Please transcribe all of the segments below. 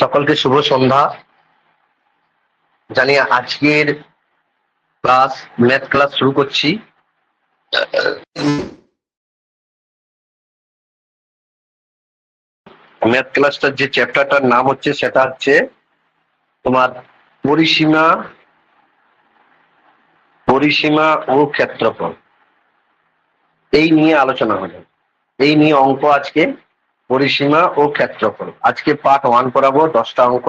সকলকে শুভ সন্ধ্যা। জানি আজকের ক্লাস, ম্যাথ ক্লাস শুরু করছি। ম্যাথ ক্লাসটার যে চ্যাপ্টারটার নাম হচ্ছে, সেটা হচ্ছে তোমার পরিসীমা পরিসীমা ও ক্ষেত্রফল। এই নিয়ে আলোচনা হবে। এই নিয়ে অঙ্ক আজকে পরিসীমা ও ক্ষেত্রফল। আজকে পার্ট ওয়ান করাবো দশটা অঙ্ক।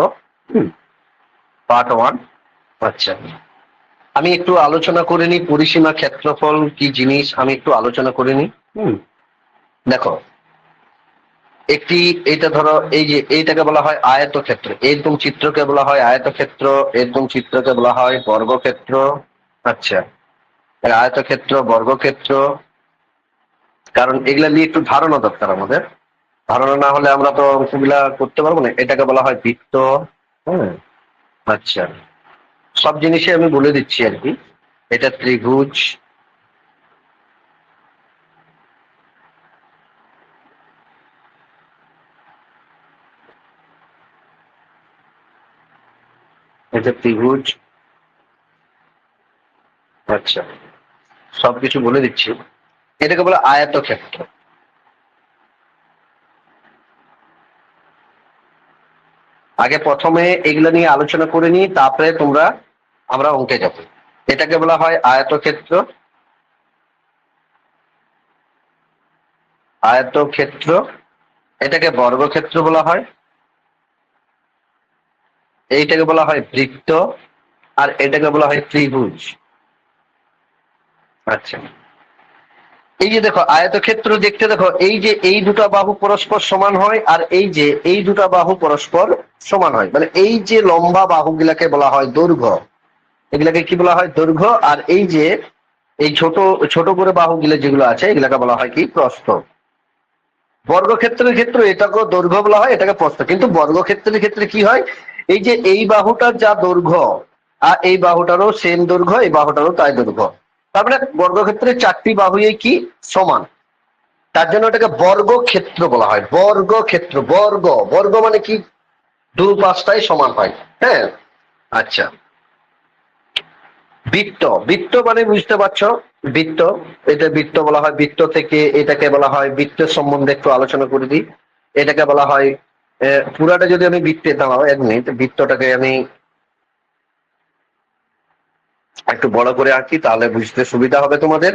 পার্ট ওয়ান আচ্ছা। আমি একটু আলোচনা করে নিই পরিসীমা ক্ষেত্রফল কি জিনিস আমি একটু আলোচনা করে নিই। হুম। দেখো একটি এইটা ধরো এই যে এইটাকে বলা হয় আয়তক্ষেত্র। এরকম চিত্রকে বলা হয় আয়তক্ষেত্র এরকম চিত্রকে বলা হয় বর্গক্ষেত্র। আচ্ছা। আয়তক্ষেত্র বর্গক্ষেত্র। কারণ এগুলা নিয়ে একটু ধারণা দরকার আমাদের। ধারণা না হলে আমরা তো অঙ্কগুলা করতে পারব না, এটাকে বলা হয় বৃত্ত হ্যাঁ? আচ্ছা। সব জিনিসই আমি বলে দিচ্ছি আর কি। এটা ত্রিভুজ। এটা ত্রিভুজ। আচ্ছা। সবকিছু বলে দিচ্ছি। এটাকে বলে আয়তক্ষেত্র। আগে প্রথমে এগুলো নিয়ে আলোচনা করে নিই, তারপরে তোমরা আমরা অঙ্কে যাব। এটাকে বলা হয় আয়তক্ষেত্র। আয়তক্ষেত্র, এটাকে বর্গক্ষেত্র বলা হয়। এইটাকে বলা হয় বৃত্ত, আর এটাকে বলা হয় ত্রিভুজ। আচ্ছা। এই যে দেখো, আয়তক্ষেত্র দেখতে দেখো, এই যে এই দুটো বাহু পরস্পর সমান হয় আর এই যে এই দুটো বাহু পরস্পর সমান হয়। মানে এই যে লম্বা বাহুগুলাকে বলা হয় দৈর্ঘ্য, এগুলাকে কি বলা হয়? দৈর্ঘ্য। আর এই যে এই ছোট ছোট করে বাহুগুলো যেগুলো আছে, এগুলাকে বলা হয় কি? প্রস্থ। বর্গক্ষেত্রের ক্ষেত্রে এটাকে দৈর্ঘ্য বলা হয়, এটাকে প্রস্থ। কিন্তু বর্গক্ষেত্রের ক্ষেত্রে কি হয়? এই যে এই বাহুটার যা দৈর্ঘ্য, আর এই বাহুটারও সেম দৈর্ঘ্য, এই বাহুটারও তাই দৈর্ঘ্য। তার মানে বর্গক্ষেত্রে চারটি বাহুই কি? সমান। তার জন্য এটাকে বর্গক্ষেত্র বলা হয়। বর্গক্ষেত্র, বর্গ। বর্গ মানে কি? দু পাঁচটাই সমান হয়। হ্যাঁ? আচ্ছা। বৃত্ত। বৃত্ত মানে বুঝতে পারছ? বৃত্ত। এটা বৃত্ত বলা হয়। বৃত্ত থেকে এটাকে বলা হয় বৃত্তের সম্বন্ধে একটু আলোচনা করে দিই। এটাকে বলা হয় পুরাটা যদি আমি বৃত্তে দাঁড়াও এক মিনিট। বৃত্তটাকে আমি একটু বড় করে আঁকি, তাহলে বুঝতে সুবিধা হবে তোমাদের।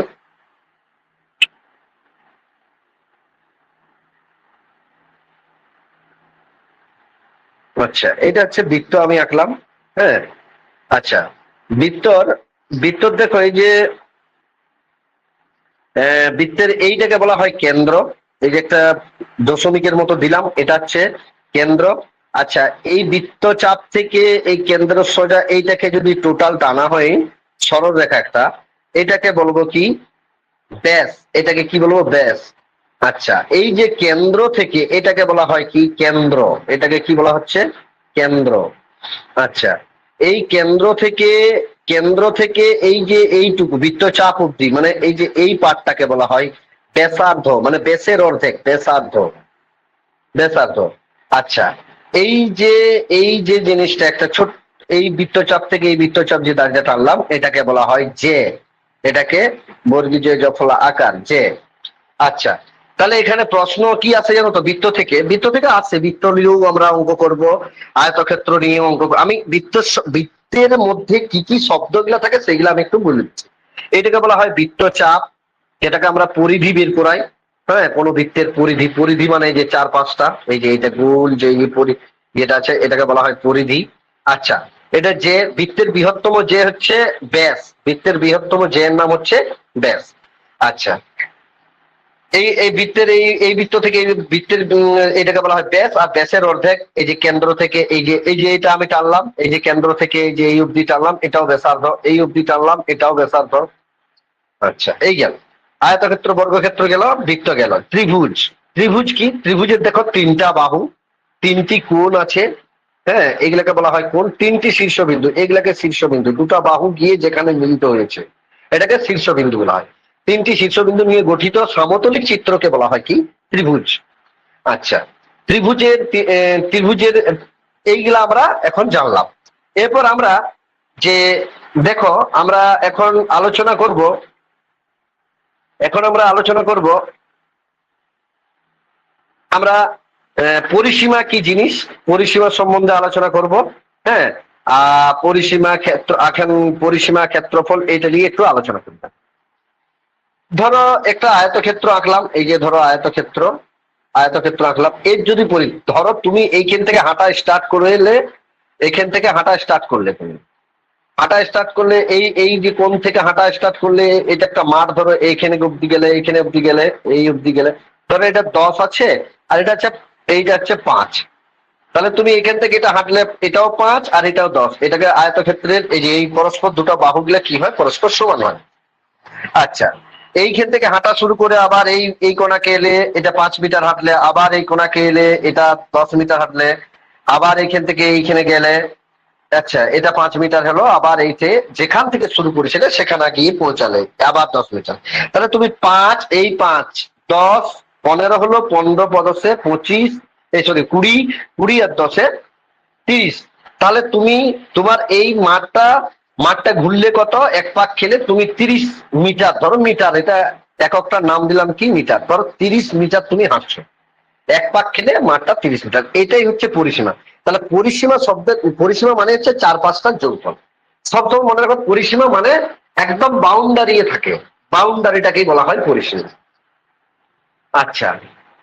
আচ্ছা এটা হচ্ছে বৃত্ত আমি আঁকলাম হ্যাঁ? আচ্ছা বৃত্তর বৃত্তর দেখো, এই যে বৃত্তের এইটাকে বলা হয় কেন্দ্র। এই যে একটা দশমিকের মতো দিলাম, এটা হচ্ছে কেন্দ্র। আচ্ছা এই বৃত্তচাপ থেকে এই কেন্দ্র সোজা এইটাকে যদি টোটাল টানা হয় সরল রেখা একটা। এটাকে বলব কি? ব্যাস। এটাকে কি বলব? ব্যাস। আচ্ছা এই যে কেন্দ্র থেকে এটাকে বলা হয় কি? কেন্দ্র। এটাকে কি বলা হচ্ছে? কেন্দ্র। আচ্ছা এই কেন্দ্র থেকে কেন্দ্র থেকে এই যে এইটুকু, বৃত্তচাপ অব্দি মানে এই যে এই পার্টটাকে বলা হয় ব্যাসার্ধ মানে বেসের অর্ধেক, ব্যাসার্ধ। ব্যাসার্ধ। আচ্ছা এই যে এই যে জিনিসটা, একটা ছোট এই বৃত্তচাপ থেকে এই বৃত্তচাপ যে দাগটা টানলাম এটাকে বলা হয় যে। এটাকে বর্গীয় জফলা আকার, যে। আচ্ছা তাহলে এখানে প্রশ্ন কি আছে জানো তো? বৃত্ত থেকে। বৃত্ত থেকে আছে। বৃত্ত নিয়েও আমরা অঙ্ক করব, আয়তক্ষেত্র নিয়ে অঙ্ক। আমি বৃত্ত বৃত্তের মধ্যে কি কি শব্দগুলো থাকে সেগুলো আমি একটু বলে দিচ্ছি। এটাকে বলা হয় বৃত্তচাপ এটাকে আমরা পরিধি বের করাই। হ্যাঁ কোনো বৃত্তের পরিধি। পরিধি মানে যে চার পাঁচটা, এই যে এটা গোল, যে পরি- যেটা আছে, এটাকে বলা হয় পরিধি। আচ্ছা এটা যে বৃত্তের বৃহত্তম যে হচ্ছে ব্যাস। বৃত্তের বৃহত্তম যে এর নাম হচ্ছে ব্যাস। আচ্ছা। এই এই বৃত্তের, এই এই বৃত্ত থেকে এই বৃত্তের এটাকে বলা হয় ব্যাস। আর ব্যাসের অর্ধেক এই যে কেন্দ্র থেকে এই যে এই যে এটা আমি টানলাম, এই যে কেন্দ্র থেকে এই যে এই অবধি টানলাম, এটাও ব্যাসার্ধ। এই অবধি টানলাম, এটাও ব্যাসার্ধ। আচ্ছা এই গেল। আয়তক্ষেত্র, বর্গক্ষেত্র গেল, বৃত্ত গেল। ত্রিভুজ। ত্রিভুজ কি? ত্রিভুজের দেখো তিনটা বাহু, তিনটি কোণ আছে। হ্যাঁ এগুলাকে বলা হয় কোন? তিনটি শীর্ষবিন্দু। এগুলাকে শীর্ষবিন্দু। দুটো বাহু গিয়ে যেখানে মিলিত হয়েছে। এটাকে শীর্ষবিন্দু বলা হয়। তিনটি শীর্ষবিন্দু নিয়ে গঠিত সমতলিক চিত্রকে বলা হয় কি? ত্রিভুজ। আচ্ছা। ত্রিভুজের ত্রিভুজের, এইগুলা আমরা এখন জানলাম। এরপর আমরা যে, দেখো, আমরা এখন আলোচনা করব। এখন আমরা আলোচনা করব। আমরা পরিসীমা কি জিনিস? পরিসীমা সম্বন্ধে আলোচনা করব হ্যাঁ? পরিসীমা ক্ষেত্র এখন পরিসীমা ক্ষেত্রফল এটা নিয়ে একটু আলোচনা করব। ধরো একটা আয়তক্ষেত্র আঁকলাম, এই যে ধরো আয়তক্ষেত্র আয়তক্ষেত্র আঁকলাম, এর যদি পরি ধরো তুমি এইখান থেকে হাঁটা স্টার্ট করে এলে, এখান থেকে হাঁটা স্টার্ট করলে তুমি। হাঁটা স্টার্ট করলে এই এই যে কোন থেকে হাঁটা স্টার্ট করলে, এটা একটা মাঠ, ধরো এইখানে অব্দি গেলে, এইখানে অব্দি গেলে, এই অব্দি গেলে। ধরো এটা দশ আছে, আর এটা হচ্ছে এইটা হচ্ছে পাঁচ। তাহলে তুমি এখান থেকে এটা হাঁটলে এটাও পাঁচ আর এটাও দশ। এটাকে আয়তক্ষেত্রের এই যে এই পরস্পর দুটো বাহুগুলা কি হয়? পরস্পর সমান হয়। আচ্ছা এইখান থেকে হাঁটা শুরু করে আবার এই এই কোনাকে এলে এটা পাঁচ মিটার হাঁটলে, আবার এই কোনাকে এলে এটা দশ মিটার হাঁটলে, আবার এইখান থেকে এইখানে গেলে আচ্ছা এটা পাঁচ মিটার হলো, আবার এইতে যেখান থেকে শুরু করেছিলে সেখানে গিয়ে পৌঁছালে, আবার দশ মিটার। তাহলে তুমি পাঁচ, এই পাঁচ, দশ পনেরো হলো পনেরো পদশে পঁচিশ, এই সরি কুড়ি কুড়ি আর দশে তিরিশ। তাহলে তুমি তোমার এই মাঠটা মাঠটা ঘুরলে কত? এক পাক খেলে তুমি তিরিশ মিটার, ধরো মিটার, এটা এককটার নাম দিলাম কি? মিটার। ধরো তিরিশ মিটার তুমি হাঁটছো। এক পাক খেলে মাঠটা তিরিশ মিটার। এটাই হচ্ছে পরিসীমা। তাহলে পরিসীমা শব্দের, পরিসীমা মানে হচ্ছে চার পাঁচটার যোগফল সবসময় মনে রাখো, পরিসীমা মানে একদম বাউন্ডারি থাকে। বাউন্ডারিটাকেই বলা হয় পরিসীমা। আচ্ছা।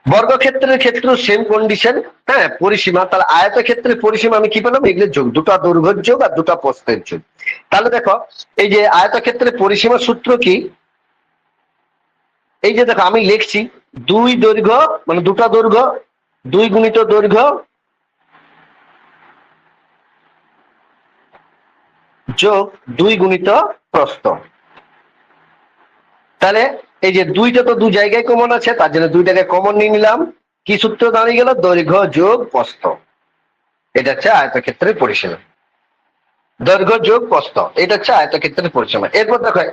বর্গক্ষেত্রের ক্ষেত্রেও সেম কন্ডিশন হ্যাঁ পরিসীমা, তাহলে আয়তক্ষেত্রের পরিসীমা আমি কি পেলাম? এগুলোর যোগ, দুটা দৈর্ঘ্যের যোগ আর দুটা প্রস্থের যোগ। তাহলে দেখো, এই যে আয়তক্ষেত্রের পরিসীমা সূত্র কি? এই যে দেখো, আমি লিখছি দুই দৈর্ঘ্য মানে দুটা দৈর্ঘ্য, দুই গুণিত দৈর্ঘ্য, যোগ দুই গুণিত প্রস্থ। তাহলে এই যে দুইটা তো দু জায়গায় কমন আছে, তার জন্য দুইটাকে কমন নিয়ে নিলাম। কি সূত্র দাঁড়িয়ে গেল? দৈর্ঘ্য যোগ প্রস্থ। এটা হচ্ছে আয়তক্ষেত্রের পরিসীমা। দৈর্ঘ্য যোগ প্রস্থ। এটা হচ্ছে আয়তক্ষেত্রের পরিসীমা। এরপর দেখো,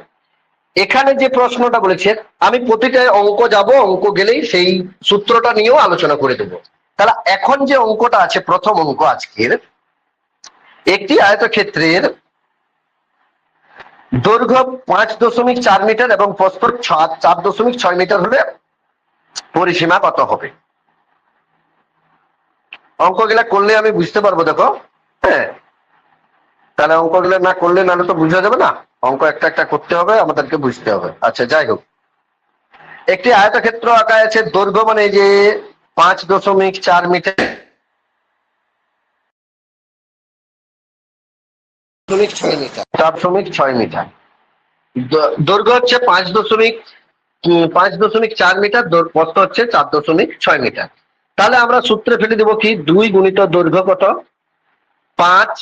এখানে যে প্রশ্নটা বলেছে, আমি প্রতিটা অঙ্ক যাব, অঙ্ক গেলেই সেই সূত্রটা নিয়েও আলোচনা করে দেবো। তাহলে এখন যে অঙ্কটা আছে, প্রথম অঙ্ক আজকের, একটি আয়তক্ষেত্রের দৈর্ঘ্য পাঁচ দশমিক চার মিটার এবং প্রস্থ ছ- চার দশমিক ছয় মিটার হলে পরিসীমা কত হবে? অঙ্কগুলা করলে আমি বুঝতে পারব, দেখো। হ্যাঁ। তাহলে অঙ্কগুলো না করলে নাহলে তো বুঝা যাবে না। অঙ্ক একটা একটা করতে হবে, আমাদেরকে বুঝতে হবে। আচ্ছা যাই হোক। একটি আয়তক্ষেত্র আঁকা আছে, দৈর্ঘ্য মানে যে পাঁচ দশমিক চার মিটার। দশমিক ছয় মিটার। চার দশমিক ছয় মিটার। দৈর্ঘ্য হচ্ছে পাঁচ দশমিক পাঁচ দশমিক চার মিটার প্রস্থ হচ্ছে চার দশমিক ছয় মিটার। তাহলে আমরা সূত্রে ফেলে দেবো কি? দুই গুণিত দৈর্ঘ্য কত? পাঁচ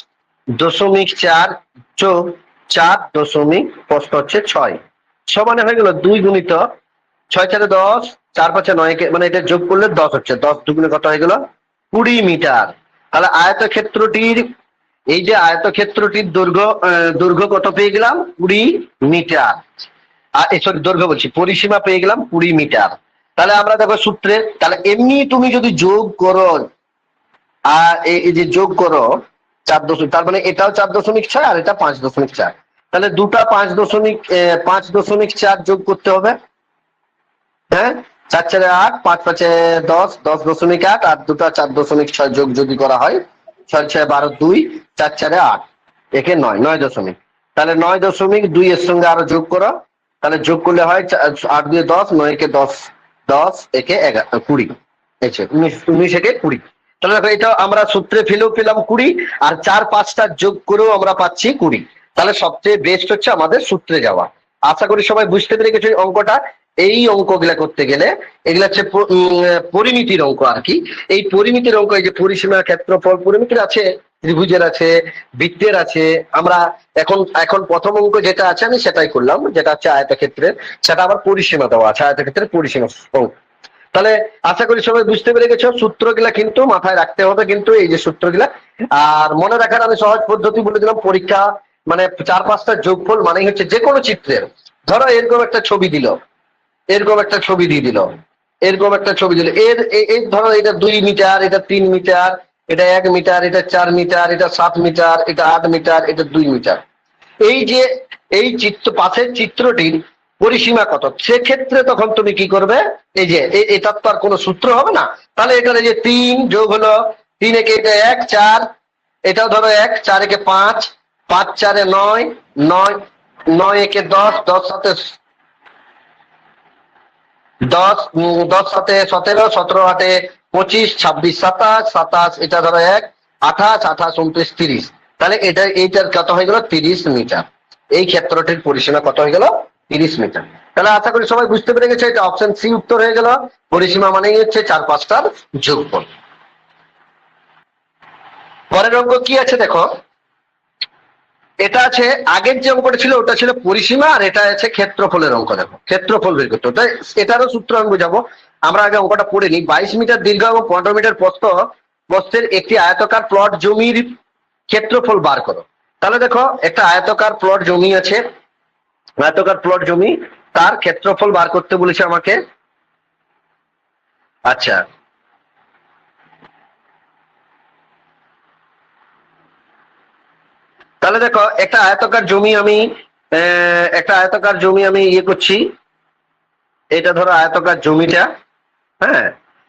দশমিক চার যোগ চার দশমিক প্রস্থ হচ্ছে ছয়। সমানে হয়ে গেল দুই গুণিত ছয় চারে দশ, চার পাঁচে নয় মানে এটা যোগ করলে দশ হচ্ছে। দশ দুগুণে কত হয়ে গেল? কুড়ি মিটার। তাহলে আয়তক্ষেত্রটির এই যে আয়তক্ষেত্রটির দৈর্ঘ্য দৈর্ঘ্য কত পেয়ে গেলাম? কুড়ি মিটার। আর সরি দৈর্ঘ্য বলছি, পরিসীমা পেয়ে গেলাম কুড়ি মিটার। তাহলে আমরা দেখো সূত্রে, তাহলে এমনি তুমি যদি যোগ করো আর এই যে যোগ করো, চার দশমিক তার মানে এটাও চার দশমিক ছয় আর এটা পাঁচ দশমিক চার। তাহলে দুটা পাঁচ দশমিক পাঁচ দশমিক চার যোগ করতে হবে। হ্যাঁ? চার চারে আট, পাঁচ পাঁচে দশ দশ দশমিক আট, আর দুটা চার দশমিক ছয় যোগ যদি করা হয় ছয় ছয় বারো দুই, চার চারে আট। একে নয় নয় দশমিক। তাহলে নয় দশমিক দুই এর সঙ্গে আরও যোগ করো। তাহলে যোগ করলে হয় আট দুই দশ, নয় একে দশ দশ একে এগারো কুড়ি। উনিশ উনিশ একে কুড়ি। তাহলে দেখো, এটা আমরা সূত্রে ফেলেও পেলাম কুড়ি, আর চার পাঁচটা যোগ করেও আমরা পাচ্ছি কুড়ি। তাহলে সবচেয়ে বেস্ট হচ্ছে আমাদের সূত্রে যাওয়া। আশা করি সবাই বুঝতে পেরে গেছো অঙ্কটা। এই অঙ্কগুলা করতে গেলে এগুলা হচ্ছে পরিমিতির অঙ্ক আর কি। এই পরিমিতির অঙ্ক, এই যে পরিসীমা, ক্ষেত্রফল, পরিমিতির আছে, ত্রিভুজের আছে, বৃত্তের আছে, আমরা এখন এখন প্রথম অঙ্ক যেটা আছে আমি সেটাই করলাম, যেটা হচ্ছে আয়তক্ষেত্রের, সেটা আবার পরিসীমা দেওয়া আছে, আয়তক্ষেত্রের পরিসীমা অঙ্ক। তাহলে আশা করি সবাই বুঝতে পেরে গেছো, সূত্রগুলা কিন্তু মাথায় রাখতে হবে কিন্তু এই যে সূত্রগুলা। আর মনে রাখার আমি সহজ পদ্ধতি বলে দিলাম, পরীক্ষা মানে চার পাঁচটা যোগফল মানেই হচ্ছে যে কোনো চিত্রের। ধরো এরকম একটা ছবি দিল। এরকম একটা ছবি দিয়ে দিল। এরকম একটা ছবি দিল। এর, এ- এর ধরো এটা দুই মিটার, এটা তিন মিটার, এটা এক মিটার, এটা চার মিটার, এটা সাত মিটার, এটা আট মিটার, এটা দুই মিটার। এই যে, এই চিত্র, পাশের চিত্রটির পরিসীমা কত? সেক্ষেত্রে তখন তুমি কি করবে? এই যে এটার তো আর কোনো সূত্র হবে না। তাহলে এখানে যে তিন যোগ হলো, তিন একে এটা এক, চার, এটাও ধরো এক, চার একে পাঁচ পাঁচ চারে নয় নয় নয় একে দশ দশ সাথে দশ দশ সাথে সতেরো সতেরো আটে পঁচিশ, ছাব্বিশ সাতাশ সাতাশ, এটা ধরো এক, আঠাশ আঠাশ উনত্রিশ তিরিশ। তাহলে এটা, এইটার কত হয়ে গেল? তিরিশ মিটার। এই ক্ষেত্রটির পরিসীমা কত হয়ে গেল? তিরিশ মিটার। তাহলে আশা করি সবাই বুঝতে পেরে গেছে, এটা অপশন সি উত্তর হয়ে গেল। পরিসীমা মানেই হচ্ছে চার পাঁচটার যোগফল। পরের অঙ্ক কি আছে দেখো? এটা আছে, আগের যে অঙ্কটা ছিল, ওটা ছিল পরিসীমা, আর এটা আছে ক্ষেত্রফলের অঙ্ক, দেখো। ক্ষেত্রফল বের করতে ওটা এটারও সূত্র আমি বোঝাবো। আমরা আগে অঙ্কটা পড়ে নিই। বাইশ মিটার দীর্ঘ এবং পনেরো মিটার প্রস্থ, প্রস্থের একটি আয়তকার প্লট জমির ক্ষেত্রফল বার করো। তাহলে দেখো, একটা আয়তকার প্লট জমি আছে। আয়তকার প্লট জমি, তার ক্ষেত্রফল বার করতে বলেছে আমাকে। আচ্ছা তাহলে দেখো, একটা আয়তকার জমি আমি একটা আয়তকার জমি আমি ইয়ে করছি। এটা ধরো আয়তকার জমিটা হ্যাঁ?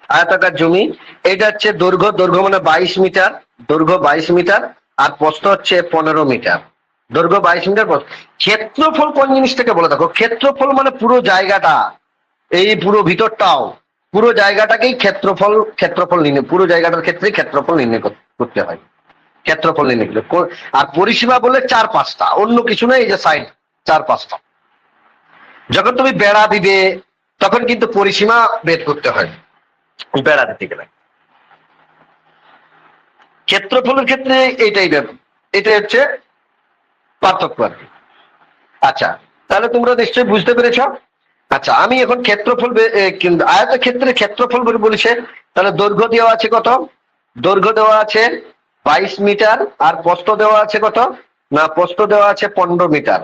আয়তকার জমি, এটা হচ্ছে দৈর্ঘ্য দৈর্ঘ্য মানে বাইশ মিটার, দৈর্ঘ্য বাইশ মিটার, আর প্রস্থ হচ্ছে পনেরো মিটার। দৈর্ঘ্য বাইশ মিটার ক্ষেত্রফল কোন জিনিসটাকে বলে দেখো? ক্ষেত্রফল মানে পুরো জায়গাটা, এই পুরো ভিতরটাও। পুরো জায়গাটাকেই ক্ষেত্রফল ক্ষেত্রফল নির্ণয়, পুরো জায়গাটার ক্ষেত্রে ক্ষেত্রফল নির্ণয় করতে হয়। ক্ষেত্রফল নির্ণয় আর পরিসীমা বলে চার পাঁচটা। অন্য কিছু নয় এই যে সাইড চার পাঁচটা। যখন তুমি বেড়া দিবে, তখন কিন্তু পরিসীমা বের করতে হয়। বেড়া দিতে গেলে। ক্ষেত্রফলের ক্ষেত্রে এইটাই এটাই হচ্ছে পার্থক্য আর কি। আচ্ছা তাহলে তোমরা নিশ্চয়ই বুঝতে পেরেছ। আচ্ছা আমি এখন ক্ষেত্রফল আয়ত ক্ষেত্রে ক্ষেত্রফল বলে বলেছে। তাহলে দৈর্ঘ্য দেওয়া আছে কত? দৈর্ঘ্য দেওয়া আছে বাইশ মিটার আর প্রস্থ দেওয়া আছে কত? না, প্রস্থ দেওয়া আছে পনেরো মিটার।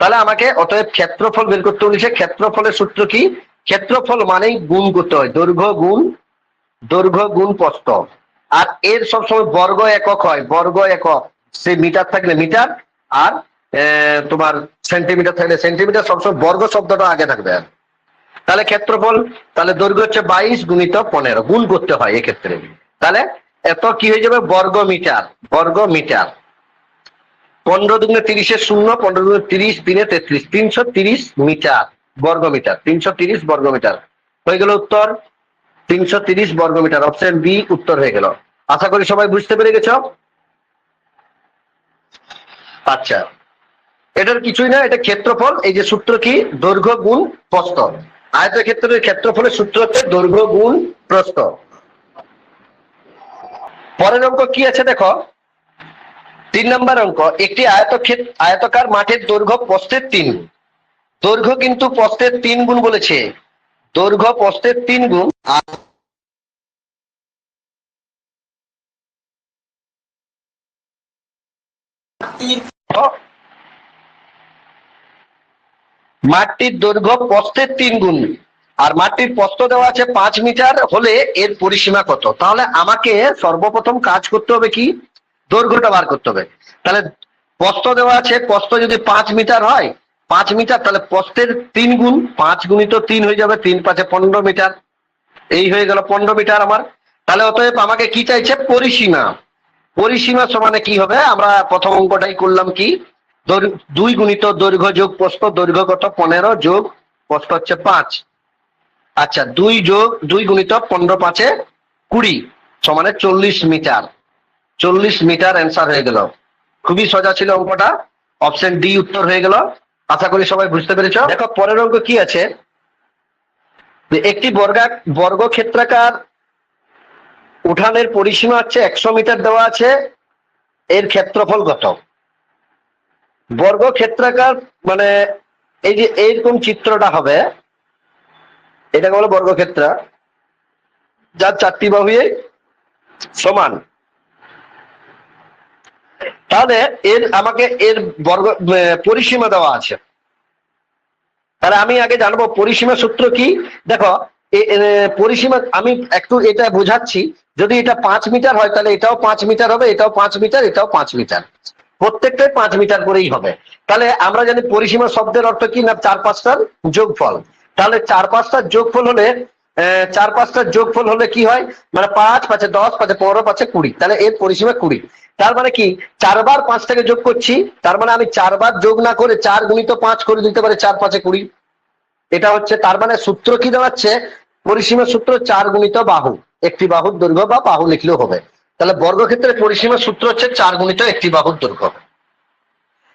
তাহলে আমাকে অতএব ক্ষেত্রফল বের করতে বলেছে। ক্ষেত্রফলের সূত্র কি? ক্ষেত্রফল মানেই গুণ করতে হয়। দৈর্ঘ্য, গুণ দৈর্ঘ্য, গুণ, প্রস্থ। আর এর সবসময় বর্গ একক হয়। বর্গ একক। সে মিটার থাকলে মিটার আর তোমার সেন্টিমিটার থাকলে সেন্টিমিটার। সবসময় বর্গ শব্দটা আগে থাকবে আর। তাহলে ক্ষেত্রফল, তাহলে দৈর্ঘ্য হচ্ছে বাইশ গুণিত পনেরো। গুণ করতে হয় এক্ষেত্রে। তাহলে এত কি হয়ে যাবে? বর্গ মিটার বর্গ মিটার পনেরো দুগুণে তিরিশে শূন্য, পনেরো দুগুণে তিরিশ, তিনে তেত্রিশ, তিনশো তিরিশ মিটার বর্গ মিটার তিনশো তিরিশ বর্গ মিটার হয়ে গেল উত্তর? তিনশো তিরিশ বর্গ মিটার অপশন বি, উত্তর হয়ে গেল। আশা করি সবাই বুঝতে পেরে গেছ? আচ্ছা। এটার কিছুই না, এটা ক্ষেত্রফল, এই যে সূত্র কি? দৈর্ঘ্য গুণ প্রস্থ। আয়ত ক্ষেত্রের ক্ষেত্রফলের সূত্র হচ্ছে দৈর্ঘ্য গুণ প্রস্থ। পরের অঙ্ক কি আছে দেখো? তিন নম্বর অঙ্ক, একটি আয়ত আয়তকার মাঠের দৈর্ঘ্য প্রস্থের তিন। দৈর্ঘ্য কিন্তু প্রস্থের তিন গুণ বলেছে। দৈর্ঘ্য প্রস্থের তিন গুণ মাঠটির দৈর্ঘ্য প্রস্থের তিন গুণ। আর মাঠটির প্রস্থ দেওয়া আছে পাঁচ মিটার হলে এর পরিসীমা কত? তাহলে আমাকে সর্বপ্রথম কাজ করতে হবে কি? দৈর্ঘ্যটা বার করতে হবে। তাহলে প্রস্থ দেওয়া আছে প্রস্থ যদি পাঁচ মিটার হয়, পাঁচ মিটার, তাহলে প্রস্থের তিন গুণ, পাঁচ গুণিত তিন হয়ে যাবে তিন পাঁচে পনেরো মিটার। এই হয়ে গেল পনেরো মিটার আমার। তাহলে অতএব আমাকে কি চাইছে? পরিসীমা। পরিসীমা সমানে কি হবে? আমরা প্রথম অঙ্কটাই করলাম কি? দুই গুণিত দৈর্ঘ্য যোগ প্রস্থ, দৈর্ঘ্য কত? পনেরো যোগ প্রস্থ হচ্ছে পাঁচ। আচ্ছা দুই যোগ, দুই গুণিত পনেরো পাঁচে কুড়ি, সমানে চল্লিশ মিটার। চল্লিশ মিটার অ্যান্সার হয়ে গেল। খুবই সোজা ছিল অঙ্কটা। অপশন ডি উত্তর হয়ে গেল। আশা করি সবাই বুঝতে পেরেছ। দেখো, পরের অঙ্ক কি আছে? একটি বর্গা, বর্গ ক্ষেত্রাকার উঠানের পরিসীমা হচ্ছে একশো মিটার দেওয়া আছে। এর ক্ষেত্রফল কত? বর্গ ক্ষেত্রাকার মানে এই যে এইরকম চিত্রটা হবে এটাকে বলে বর্গক্ষেত্রা, যার চারটি বাহুয়ে সমান। তাহলে এর, আমাকে এর বর্গ পরিসীমা দেওয়া আছে। তাহলে আমি আগে জানব পরিসীমা সূত্র কি? দেখো পরিসীমা, আমি একটু এটা বোঝাচ্ছি, যদি এটা পাঁচ মিটার হয়, তাহলে এটাও পাঁচ মিটার হবে, এটাও পাঁচ মিটার, এটাও পাঁচ মিটার। প্রত্যেকটাই পাঁচ মিটার করেই হবে। তাহলে আমরা জানি পরিসীমা শব্দের অর্থ কি না, চার পাঁচটার যোগফল। তাহলে চার পাঁচটার যোগফল হলে চার পাঁচটার যোগফল হলে কি হয়? মানে পাঁচ, পাঁচে দশ, পাঁচে পনেরো, পাঁচে কুড়ি। তাহলে এর পরিসীমা কুড়ি। তার মানে কি? চারবার পাঁচটাকে যোগ করছি, তার মানে আমি চারবার যোগ না করে চার গুণিত পাঁচ করে দিতে পারি চার, পাঁচে কুড়ি। এটা হচ্ছে, তার মানে সূত্র কি দাঁড়াচ্ছে পরিসীমা সূত্র চার গুণিত বাহু। একটি বাহুর দৈর্ঘ্য বা বাহু লিখলেও হবে। তাহলে বর্গক্ষেত্রে পরিসীমা সূত্র হচ্ছে চার গুণিত একটি বাহুর দৈর্ঘ্য।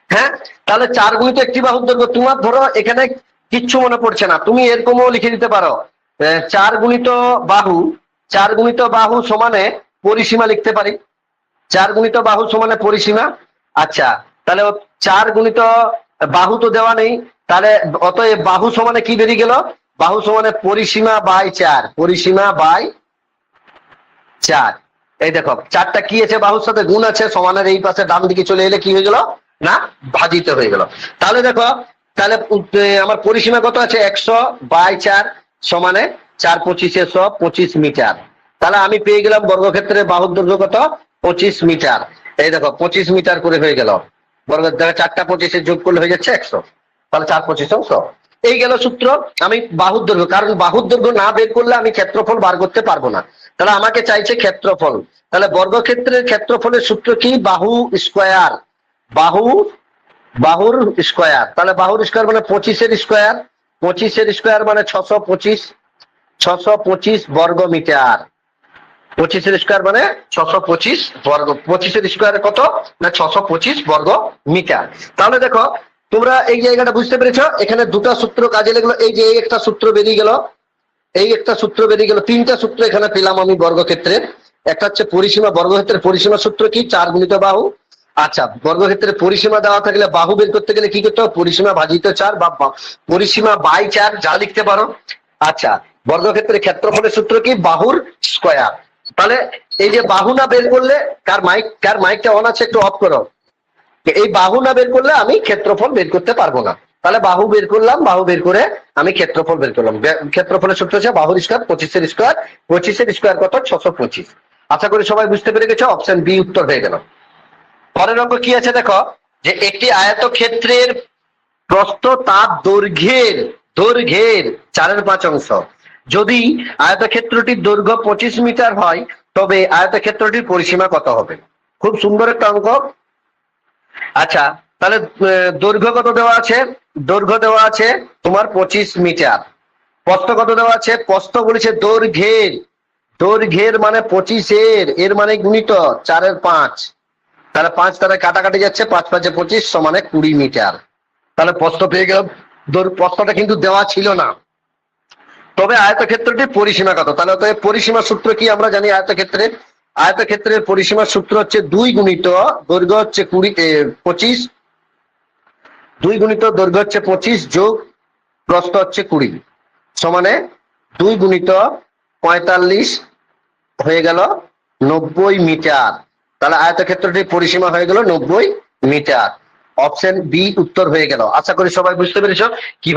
হ্যাঁ? তাহলে চার গুণিত একটি বাহুর দৈর্ঘ্য, তোমার ধরো এখানে কিচ্ছু মনে পড়ছে না। তুমি এরকমও লিখে দিতে পারো। চার গুণিত বাহু, চার গুণিত বাহু সমানে পরিসীমা লিখতে পারি। চার গুণিত বাহু সমানে পরিসীমা? আচ্ছা তাহলে চার গুণিত বাহু তো দেওয়া নেই। তাহলে অতএব বাহু সমানে কি বেরিয়ে গেল? বাহু সমানে পরিসীমা বাই চার। পরিসীমা বাই চার। এই দেখো, চারটা কি আছে বাহুর সাথে? গুণ আছে, সমানের এই পাশে ডান দিকে চলে এলে কি হয়ে গেল? না, ভাজিতে হয়ে গেল। তাহলে দেখো তাহলে আমার পরিসীমা কত আছে? একশো বাই চার সমানে চার পঁচিশে শ, পঁচিশ মিটার। তাহলে আমি পেয়ে গেলাম বর্গক্ষেত্রে বাহুর দৈর্ঘ্য কত? পঁচিশ মিটার। এই দেখো, পঁচিশ মিটার করে হয়ে গেল। বর্গ দেখো চারটা পঁচিশে যোগ করলে হয়ে যাচ্ছে একশো। তাহলে চার পঁচিশ অংশ এই গেল সূত্র। আমি বাহুর দৈর্ঘ্য, কারণ বাহুর দৈর্ঘ্য না বের করলে আমি ক্ষেত্রফল বার করতে পারব না। তাহলে আমাকে চাইছে ক্ষেত্রফল। তাহলে বর্গক্ষেত্রের ক্ষেত্রফলের সূত্র কি? বাহু স্কোয়ার। বাহু বাহুর স্কোয়ার। তাহলে বাহুর স্কোয়ার মানে পঁচিশের স্কোয়ার। পঁচিশের স্কোয়ার মানে ছশো পঁচিশ ছশো পঁচিশ বর্গ মিটার। পঁচিশের স্কোয়ার মানে ছশো পঁচিশ বর্গ, পঁচিশের স্কোয়ার কত? না, ছশো পঁচিশ বর্গ মিটার। তাহলে দেখো, তোমরা এই জায়গাটা বুঝতে পেরেছ? এখানে দুটো সূত্র কাজে লাগল। এই যে এই একটা সূত্র বেরিয়ে গেল, এই একটা সূত্র বেরিয়ে গেল। তিনটা সূত্র এখানে পেলাম আমি বর্গক্ষেত্রে একটা হচ্ছে পরিসীমা, বর্গক্ষেত্রের পরিসীমা সূত্র কি? চার গুণিত বাহু। আচ্ছা বর্গক্ষেত্রে পরিসীমা দেওয়া থাকলে বাহু বের করতে গেলে কি করতে হবে? পরিসীমা ভাজিত চার বা পরিসীমা বাই চার যা লিখতে পারো। আচ্ছা বর্গক্ষেত্রে ক্ষেত্রফলের সূত্র কি? বাহুর স্কোয়ার তাহলে এই যে বাহু না বের করলে কার মাইক কার মাইকটা অন আছে একটু অফ করো। এই বাহু না বের করলে আমি ক্ষেত্রফল বের করতে পারব না। তাহলে বাহু বের করলাম, বাহু বের করে আমি ক্ষেত্রফল বের করলাম। ক্ষেত্রফলের সূত্র হচ্ছে বাহুর স্কোয়ার পঁচিশের স্কোয়ার পঁচিশের স্কোয়ার কত? ছশো পঁচিশ। আশা করি সবাই বুঝতে পেরে গেছো? অপশন বি উত্তর হয়ে গেল। পরের অঙ্ক কি আছে দেখো? যে একটি আয়তক্ষেত্রের প্রস্থ তার দৈর্ঘ্যের দৈর্ঘ্যের চারের পাঁচ অংশ। যদি আয়তক্ষেত্রটির দৈর্ঘ্য পঁচিশ মিটার হয়, তবে আয়তক্ষেত্রটির পরিসীমা কত হবে? খুব সুন্দর একটা অঙ্ক। আচ্ছা তাহলে দৈর্ঘ্য কত দেওয়া আছে? দৈর্ঘ্য দেওয়া আছে তোমার পঁচিশ মিটার। প্রস্থ কত দেওয়া আছে? প্রস্থ বলেছে দৈর্ঘ্যের। দৈর্ঘ্যের মানে পঁচিশের, এর মানে গুণিত, চারের পাঁচ। তাহলে পাঁচ তারা কাটাকাটি যাচ্ছে, পাঁচ পাঁচে পঁচিশ সমানে কুড়ি মিটার। তাহলে প্রস্থ পেয়ে গেল প্রস্থটা কিন্তু দেওয়া ছিল না। তবে আয়তক্ষেত্রটির পরিসীমা কত? তাহলে তো পরিসীমা সূত্র কি আমরা জানি আয়তক্ষেত্রে? আয়তক্ষেত্রের পরিসীমা সূত্র হচ্ছে দুই গুণিত দৈর্ঘ্য হচ্ছে কুড়ি পঁচিশ। দুই গুণিত দৈর্ঘ্য হচ্ছে পঁচিশ যোগ প্রস্থ হচ্ছে কুড়ি। সমানে দুই গুণিত পঁয়তাল্লিশ হয়ে গেল নব্বই মিটার। তাহলে আয়তক্ষেত্রটির পরিসীমা হয়ে গেল নব্বই মিটার। অপশন বি উত্তর হয়ে গেল। আশা করি সবাই বুঝতে পেরেছ। কি